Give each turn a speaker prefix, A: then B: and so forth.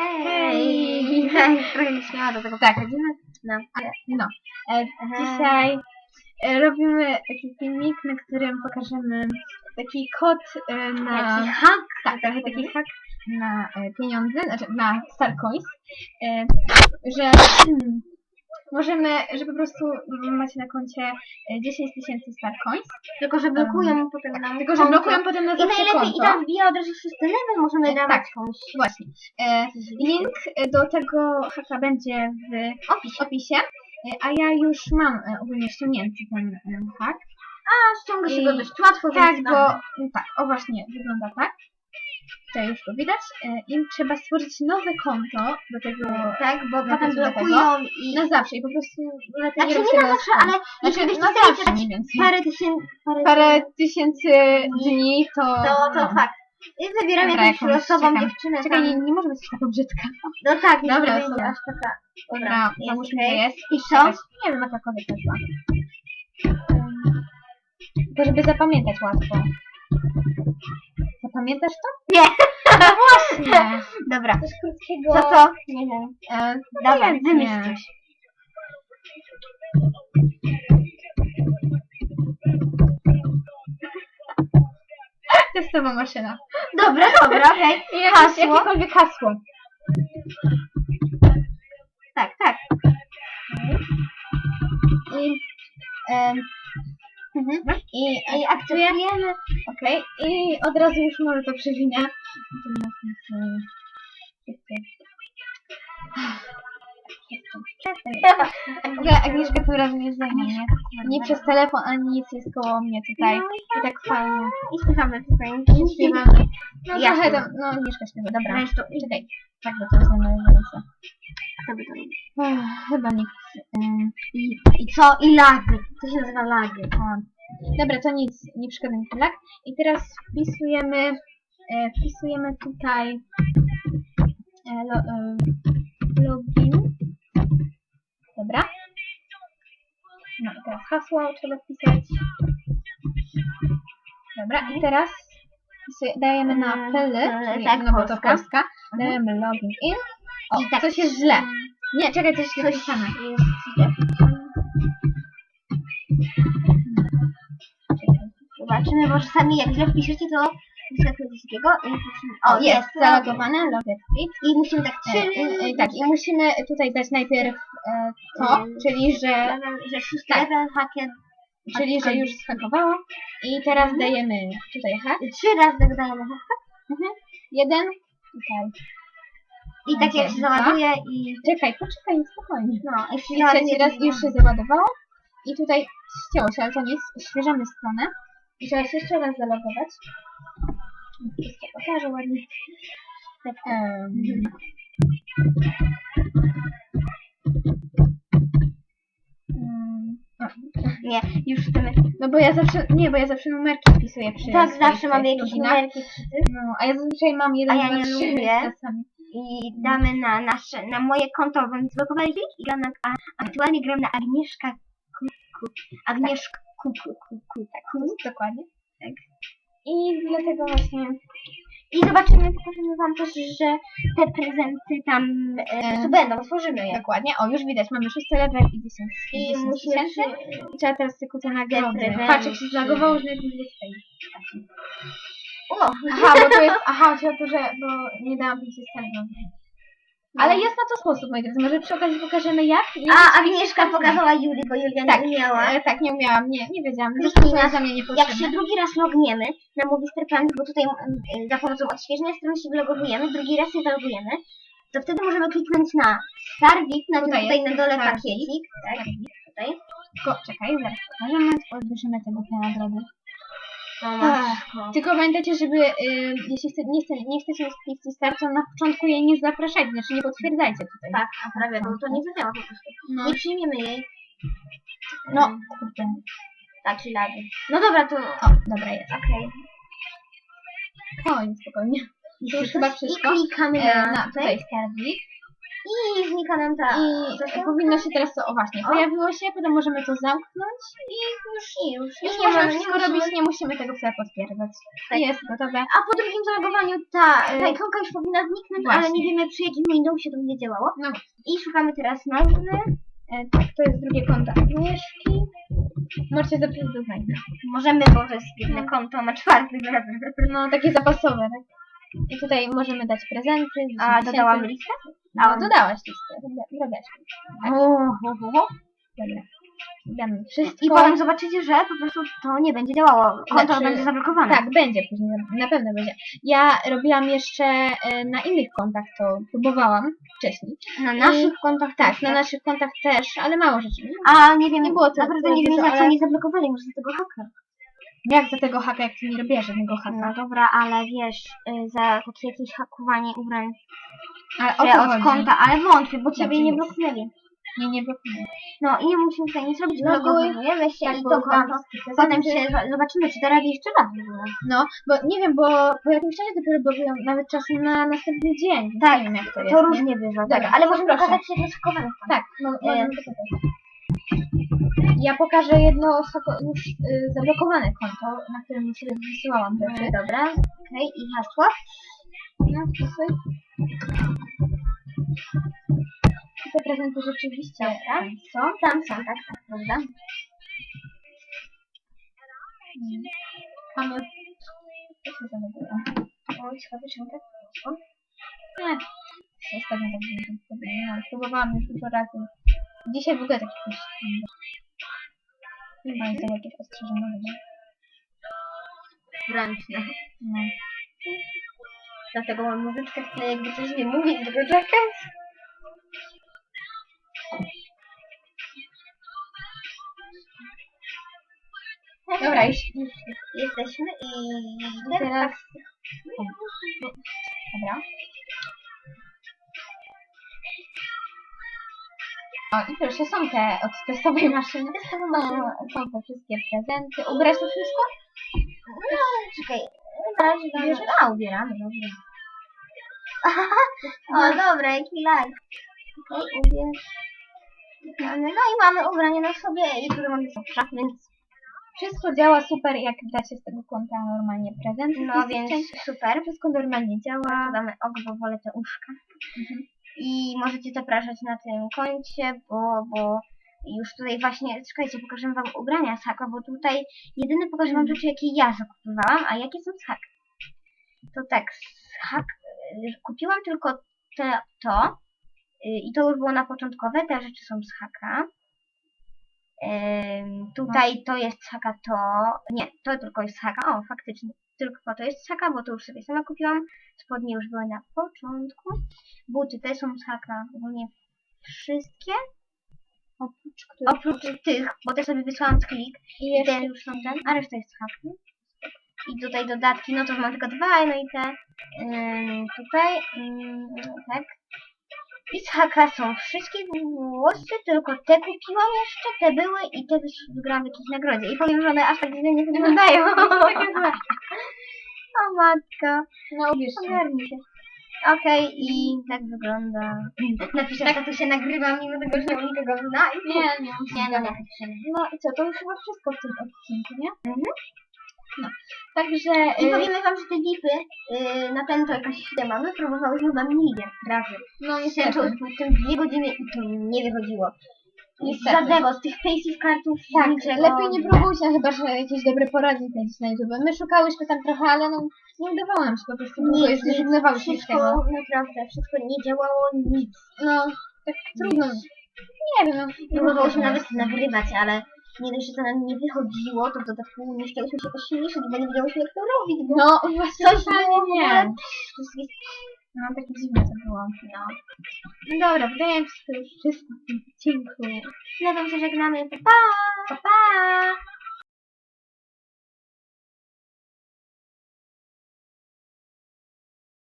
A: Hej!
B: Hej! Trochę nie śmiała do tego.
A: Tak, będziemy...
B: No.
A: Ale, no. E, dzisiaj e, robimy taki filmik, na którym pokażemy taki kod e, na...
B: Taki hak.
A: Tak, trochę taki hack na e, pieniądze, znaczy na Starcoins, e, że możemy, że po prostu macie na koncie e, 10 tysięcy Starcoins,
B: Tylko, że blokują potem nam
A: tylko że
B: konto.
A: blokują potem na
B: I
A: zawsze
B: najlepiej,
A: konto.
B: i tam wbija od razu szósty level, możemy
A: Tak.
B: dawać komuś.
A: Właśnie. E, link e, do tego haka będzie w
B: Opisie.
A: opisie, e, a ja już mam e, ogólnie ściągnięty ten e, hak.
B: A ściąga się
A: I-
B: go dość łatwo,
A: Tak,
B: więc
A: bo no tak, o właśnie, wygląda tak. Tutaj już go widać. E, I trzeba stworzyć nowe konto do tego
B: Tak, bo potem blokują i...
A: na zawsze i po prostu lepiej
B: Znaczy nie na zawsze, ale
A: Znaczy,
B: jeśli
A: na
B: chcieli
A: zawsze
B: teraz
A: mniej więcej.
B: parę tysięcy... Parę,
A: Parę tysięcy dni to...
B: To, to
A: no.
B: fakt. I wybieramy
A: Dobra,
B: jakąś
A: jakąś
B: losową
A: czekam.
B: dziewczynę
A: Czekaj,
B: tam.
A: nie, nie może być taka brzydka.
B: No tak, nie
A: Dobra,
B: będzie
A: dobra.
B: aż taka...
A: Dobra,
B: jest
A: załóżmy, że jest.
B: I co?
A: Nie wiem, jakakolwiek nazwa. To żeby zapamiętać łatwo. Zapamiętasz to?
B: Nie.
A: No właśnie.
B: Dobra.
A: Coś krótkiego.
B: Co to? Nie wiem.
A: E,
B: Dawaj,
A: obojętnie.
B: wymyśl coś.
A: Testowa maszyna.
B: Dobra, dobra, okej.
A: Jakieś,
B: Hasło?
A: jakiekolwiek hasło.
B: Tak, tak.
A: I, em,
B: Mhm.
A: i,
B: I akceptujemy.
A: Okej, i od razu już może to wszyscy- W ogóle Agnieszka tym razem jest za mnie, nie? Nie przez telefon, ani nic jest koło mnie tutaj. I tak fajnie.
B: I śpiewamy tutaj.
A: I śpiewamy. No
B: Ja
A: trochę
B: śpiewam.
A: tam, no Agnieszka śpiewa, dobra.
B: Weź to.
A: Czekaj, tak bo to.
B: Kto by to robił?
A: Chyba nikt. ym,
B: I, I co? I lagy. To się nazywa lagy.
A: o. Dobra, to nic, nie przeszkadza mi tak. I teraz wpisujemy, e, wpisujemy tutaj e, lo, e, login. Dobra. No i teraz hasło trzeba wpisać. Dobra, i teraz dajemy na
B: Mm,
A: pl, czyli,
B: tak,
A: no bo to
B: Polska.
A: Dajemy login in. O,
B: I tak
A: coś jest źle. Nie, czekaj, coś jest napisane.
B: jest źle. Zobaczymy, bo czasami jak źle wpiszecie, to wyskakuje takiego i musimy...
A: O, jest zalogowane, login in.
B: I musimy tak trzy...
A: I, i, tak, i musimy tutaj dać najpierw e, to, czyli że,
B: że szósty
A: tak.
B: level hakiem.
A: czyli że już skakowało. I teraz dajemy tutaj hack.
B: Trzy razy dodajemy hakę.
A: Mhm. Jeden. Tutaj.
B: I tak jak się załaduje i...
A: Czekaj, poczekaj, spokojnie.
B: No, się
A: I trzeci raz już się załadowało. I tutaj ścięło się, ale to nic. Świeżamy stronę. I trzeba się jeszcze raz zalogować. Wszystko pokażę ładnie. Tak, o,
B: Nie, już chcemy...
A: No bo ja zawsze, nie, bo ja zawsze numerki wpisuję przy
B: Tak, zawsze mamy jakieś
A: loginach.
B: numerki krzyty.
A: No, a ja zazwyczaj mam jeden,
B: A ja
A: dwa,
B: nie
A: trzy
B: lubię.
A: czasami.
B: I damy na nasze, na moje konto, bo mi zblokowali link i gram na, a, aktualnie gram na Agnieszka Kuku. Agnieszka Kuku, Kuku, tak.
A: Mhm, Dokładnie. Tak. I dlatego właśnie
B: I zobaczymy, pokażemy wam też, że te prezenty tam e, będą, otworzymy je.
A: dokładnie. O, już widać, mamy szósty level i 10
B: I
A: 10
B: musimy
A: tysięcy.
B: przy...
A: I trzeba teraz tylko te nagrody.
B: prezenty.
A: Patrz, jak się zlagowało, że jest tej.
B: O!
A: Aha, bo to jest, aha, chodzi o to, że, bo nie dałam mi się stanowić. Ale jest na to sposób, moi drodzy. Może przy okazji pokażemy jak. Nie
B: A Agnieszka pokazała Julii, bo Julia
A: Tak,
B: nie umiała.
A: E, tak, nie umiałam, nie, nie wiedziałam. Zresztą to
B: na-
A: jest dla mnie
B: Jak się drugi raz logniemy na Movistar Planet, bo tutaj mm, y, za pomocą odświeżenia strony się wylogowujemy, drugi raz się zalogujemy, to wtedy możemy kliknąć na Starvik, na
A: Tutaj
B: tutaj,
A: jest
B: na dole
A: Starvik.
B: pakiecik, tak, tutaj.
A: Tylko, czekaj, zaraz pokażemy, odbierzemy tego te nagrody.
B: No, masz.
A: Tylko pamiętajcie, żeby, y, jeśli chce, nie, chce, nie chcecie mieć Pixie Star, to na początku jej nie zapraszajcie, znaczy nie potwierdzajcie tutaj.
B: Tak, a prawie, bo to nie zadziała po prostu.
A: No,
B: Nie przyjmiemy jej.
A: no, kurde.
B: Tak, czy lady. No dobra, to...
A: O, dobra jest.
B: Okej.
A: O, nie, spokojnie. To już chyba
B: I
A: wszystko.
B: klikamy
A: E,
B: na,
A: na
B: tutaj.
A: Starvik.
B: I znika nam ta...
A: I powinno się teraz to, o właśnie, pojawiło się, potem możemy to zamknąć i już,
B: I już.
A: już
B: I nie
A: możemy wszystko
B: nie
A: robić, nie musimy tego wcale potwierdzać.
B: Tak.
A: Jest gotowe.
B: A po drugim zalogowaniu ta, ta
A: Y,
B: ikonka już powinna zniknąć,
A: właśnie.
B: ale nie wiemy przy jakim Windowsie to będzie działało.
A: No,
B: I szukamy teraz nazwy.
A: e, to jest drugie konto Agnieszki. Możecie zapisać do znajomych.
B: Możemy, bo to jest jedno konto, ma czwarty razem.
A: No, takie zapasowe, tak? I tutaj możemy dać prezenty. 10
B: A dodałam
A: tysięcy.
B: Listę?
A: No, dodałaś.
B: O, ho, ho, ho.
A: Dobra. Damy wszystko.
B: I potem zobaczycie, że po prostu to nie będzie działało. Konto
A: Znaczy,
B: będzie zablokowane.
A: Tak, będzie później, na pewno będzie. Ja robiłam jeszcze e, na innych kontach, to próbowałam wcześniej.
B: Na naszych kontach
A: Tak, na naszych kontach też, ale mało rzeczy.
B: A nie wiem,
A: Nie było to-
B: naprawdę
A: to
B: nie wiem co
A: ale-
B: nie zablokowali, może za tego haka.
A: Jak za tego haka, jak ty nie robiłaś żadnego haka?
B: No dobra, ale wiesz, y, za takie jakieś hakowanie ubrań
A: Ale
B: od
A: chodzi?
B: konta, ale wątpię, bo ciebie nie
A: jest.
B: bloknęli.
A: Nie, nie blokuję.
B: No i nie musimy tutaj nic robić,
A: Blokuj.
B: blokujemy się
A: Tak,
B: i
A: bo
B: to
A: znam
B: konto.
A: wszystkie
B: Potem się zo- zobaczymy, czy da radę jeszcze raz w ogóle.
A: No, bo nie wiem, bo po jakimś czasie dopiero blokują nawet czasem na następny dzień.
B: Tak,
A: nie wiem jak to jest.
B: To
A: nie?
B: różnie bywa,
A: Dobra,
B: tak. Ale możemy
A: proszę.
B: pokazać jedno schakowane.
A: Tak, no, możemy to pokazać. Ja pokażę jedno hako- już y, zablokowane konto, na którym już wysyłałam rzeczy.
B: Dobra, okej, i hasło.
A: No, wpisuj. Te prezenty rzeczywiście
B: Dobra.
A: są.
B: Tam są, tak, tak, prawda?
A: Mm. Mamy... Co się zamówiło?
B: O, ciekawe, czemu tak poszło.
A: Nie. Ostatnio tak było. No, próbowałam już dużo razy. Dzisiaj w ogóle tak jakoś... Nie ma jakieś ostrzeżenia. nie?
B: Ręczne.
A: No.
B: Dlatego mam muzyczkę w tle, jakby coś nie mówić, tylko czekać.
A: Dobra, już, już
B: Jesteśmy i
A: teraz... Dobra. O, i proszę, są te od testowej maszyny. No, są te wszystkie prezenty. Ubrać to wszystko?
B: No, czekaj. Dobra. A, ubieramy, dobra. o, dobra, jaki. Okej, ubierz. No i mamy ubranie na sobie i tu mamy sofra, więc
A: Wszystko działa super, jak dacie z tego konta normalnie prezenty.
B: no więc super.
A: Wszystko normalnie działa.
B: Dodamy oko, bo wolę te uszka.
A: Mhm.
B: I możecie zapraszać na tym koncie, bo, bo już tutaj właśnie, czekajcie, pokażę wam ubrania z haka, bo tutaj jedyne pokażę wam rzeczy, jakie ja zakupowałam, a jakie są z haka. To tak, z hak y, kupiłam tylko te, to y, i to już było na początkowe, te rzeczy są z haka. Tutaj to jest z haka to, nie, to tylko jest z haka, o faktycznie, tylko to jest z haka, bo to już sobie sama kupiłam, spodnie już były na początku, buty te są z haka, ogólnie wszystkie,
A: Oprócz których...
B: oprócz tych, bo te sobie wysłałam z klik,
A: I
B: i
A: jeszcze
B: te już są ten, a reszta jest z haka. I tutaj dodatki, no to mam tylko dwa, no i te ym, tutaj, ym, tak. I z haka są wszystkie włosy, tylko te kupiłam jeszcze, te były i te wygrałam w jakiejś nagrodzie. I powiem, że one aż tak źle nie wyglądają. O matko.
A: No ubierz się.
B: Okej, i tak wygląda. Napiszę, tak to się nagrywam, mimo tego, że nie mam nikogo w live.
A: Nie, nie,
B: nie, no nie.
A: No i co, to już chyba wszystko w tym odcinku, nie?
B: Mhm.
A: No. Także...
B: I
A: y,
B: powiemy wam, że te gipy yy, na ten to jakaś chwilę mamy, próbowałyśmy chyba miliard razy.
A: no
B: Niestety.
A: niestety.
B: w tym dwie godziny i to nie wychodziło.
A: Niestety.
B: żadnego z tych faces kartów,
A: Tak,
B: niczego.
A: lepiej nie próbujcie, chyba że jakieś dobre porady znajdziecie na YouTube. My szukałyśmy tam trochę, ale no nie udawało nam się po prostu, bo
B: Nic,
A: już zrezygnowałyśmy z
B: Wszystko,
A: tego.
B: naprawdę, wszystko nie działało, nic.
A: No, tak trudno. Nie wiem, no.
B: Próbowałyśmy nawet nagrywać, ale nie dość, że to nam nie wychodziło, to w dodatku nie chciałyśmy się pośmieszyć, bo nie wiedziałyśmy jak to robić, bo
A: No, właśnie
B: coś
A: totalnie
B: było w
A: nie.
B: wszystkie
A: No, takie dziwne to było. No. No dobra, wydaje mi się, to już wszystko w tym
B: tym się żegnamy. Pa!
A: Pa, pa!